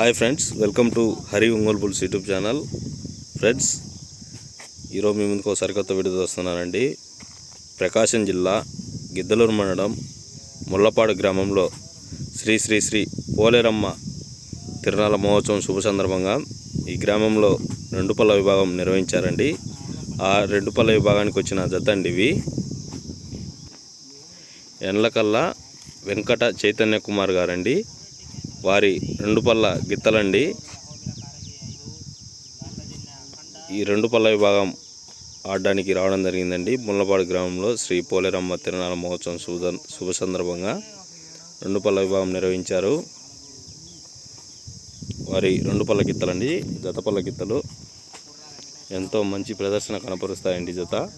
Hi friends welcome to Hari Ongole bulls YouTube channel friends ఈరోజు మీ ముందుకు సరికొత్త వీడియో వస్తున్నానండి. ప్రకాశం జిల్లా గిద్దలూరు మండలం ముల్లపాడు గ్రామంలో శ్రీ శ్రీ శ్రీ పోలేరమ్మ తిరునాల మహోత్సవం శుభ సందర్భంగా ఈ గ్రామంలో రెండు పళ్ళ విభాగం నిర్వహించారండి. ఆ రెండు పళ్ళ విభాగానికి వచ్చిన జత అండి ఇవి. ఎండ్లకల్లా వెంకట చైతన్య కుమార్ గారండి. వారి రెండు పళ్ళ గిత్తలండి. ఈ రెండు పళ్ళ విభాగం ఆడడానికి రావడం జరిగిందండి. ముల్లపాడు గ్రామంలో శ్రీ పోలేరమ్మ తిరునాల మహోత్సవం శుభ శుభ సందర్భంగా రెండు పళ్ళ విభాగం నిర్వహించారు. వారి రెండు పళ్ళ గిత్తలండి. జత పళ్ళ గిత్తలు ఎంతో మంచి ప్రదర్శన కనపరుస్తాయండి జత.